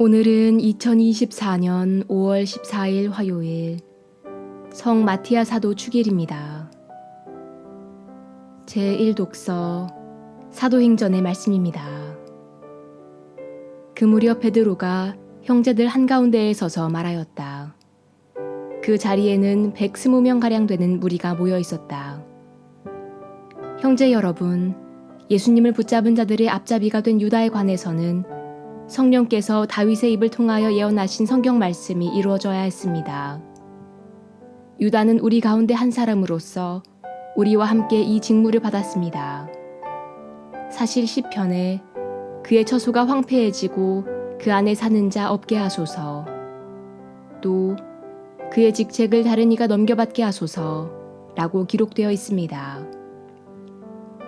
오늘은 2024년 5월 14일 화요일 성 마티아 사도 축일입니다. 제1독서 사도행전의 말씀입니다. 그 무렵 베드로가 형제들 한가운데에 서서 말하였다. 그 자리에는 120명 가량 되는 무리가 모여 있었다. 형제 여러분, 예수님을 붙잡은 자들의 앞잡이가 된 유다에 관해서는 성령께서 다윗의 입을 통하여 예언하신 성경 말씀이 이루어져야 했습니다. 유다는 우리 가운데 한 사람으로서 우리와 함께 이 직무를 받았습니다. 사실 시편에 그의 처소가 황폐해지고 그 안에 사는 자 없게 하소서. 또 그의 직책을 다른 이가 넘겨받게 하소서 라고 기록되어 있습니다.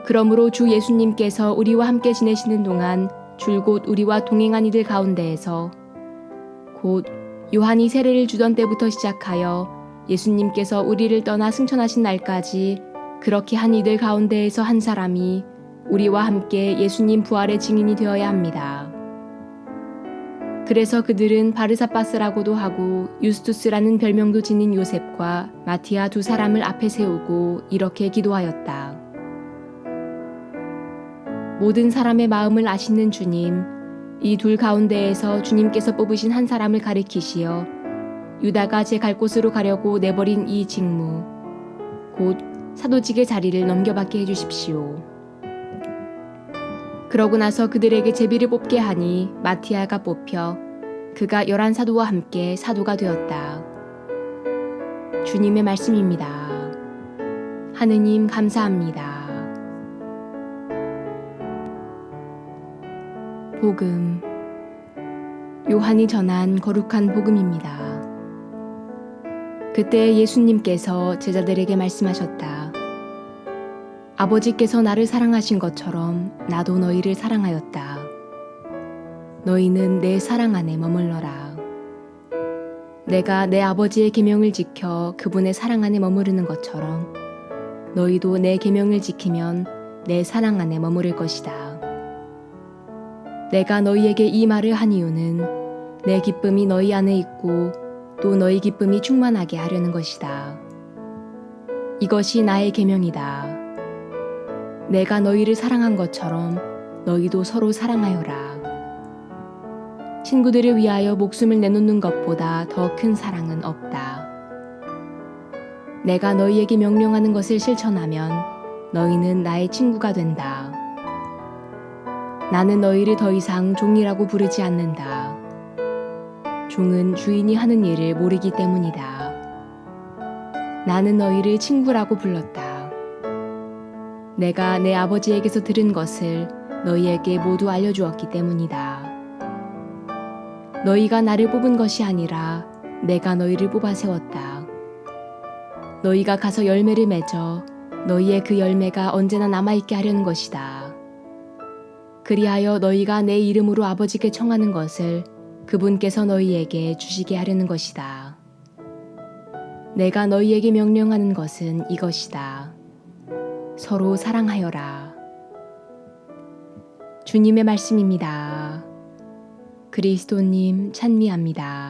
그러므로 주 예수님께서 우리와 함께 지내시는 동안 줄곧 우리와 동행한 이들 가운데에서 곧 요한이 세례를 주던 때부터 시작하여 예수님께서 우리를 떠나 승천하신 날까지 그렇게 한 이들 가운데에서 한 사람이 우리와 함께 예수님 부활의 증인이 되어야 합니다. 그래서 그들은 바르사바스라고도 하고 유스투스라는 별명도 지닌 요셉과 마티아 두 사람을 앞에 세우고 이렇게 기도하였다. 모든 사람의 마음을 아시는 주님, 이 둘 가운데에서 주님께서 뽑으신 한 사람을 가리키시어 유다가 제 갈 곳으로 가려고 내버린 이 직무, 곧 사도직의 자리를 넘겨받게 해주십시오. 그러고 나서 그들에게 제비를 뽑게 하니 마티아가 뽑혀 그가 열한 사도와 함께 사도가 되었다. 주님의 말씀입니다. 하느님 감사합니다. 복음 요한이 전한 거룩한 복음입니다. 그때 예수님께서 제자들에게 말씀하셨다. 아버지께서 나를 사랑하신 것처럼 나도 너희를 사랑하였다. 너희는 내 사랑 안에 머물러라. 내가 내 아버지의 계명을 지켜 그분의 사랑 안에 머무르는 것처럼 너희도 내 계명을 지키면 내 사랑 안에 머무를 것이다. 내가 너희에게 이 말을 한 이유는 내 기쁨이 너희 안에 있고 또 너희 기쁨이 충만하게 하려는 것이다. 이것이 나의 계명이다. 내가 너희를 사랑한 것처럼 너희도 서로 사랑하여라. 친구들을 위하여 목숨을 내놓는 것보다 더 큰 사랑은 없다. 내가 너희에게 명령하는 것을 실천하면 너희는 나의 친구가 된다. 나는 너희를 더 이상 종이라고 부르지 않는다. 종은 주인이 하는 일을 모르기 때문이다. 나는 너희를 친구라고 불렀다. 내가 내 아버지에게서 들은 것을 너희에게 모두 알려주었기 때문이다. 너희가 나를 뽑은 것이 아니라 내가 너희를 뽑아 세웠다. 너희가 가서 열매를 맺어 너희의 그 열매가 언제나 남아있게 하려는 것이다. 그리하여 너희가 내 이름으로 아버지께 청하는 것을 그분께서 너희에게 주시게 하려는 것이다. 내가 너희에게 명령하는 것은 이것이다. 서로 사랑하여라. 주님의 말씀입니다. 그리스도님 찬미합니다.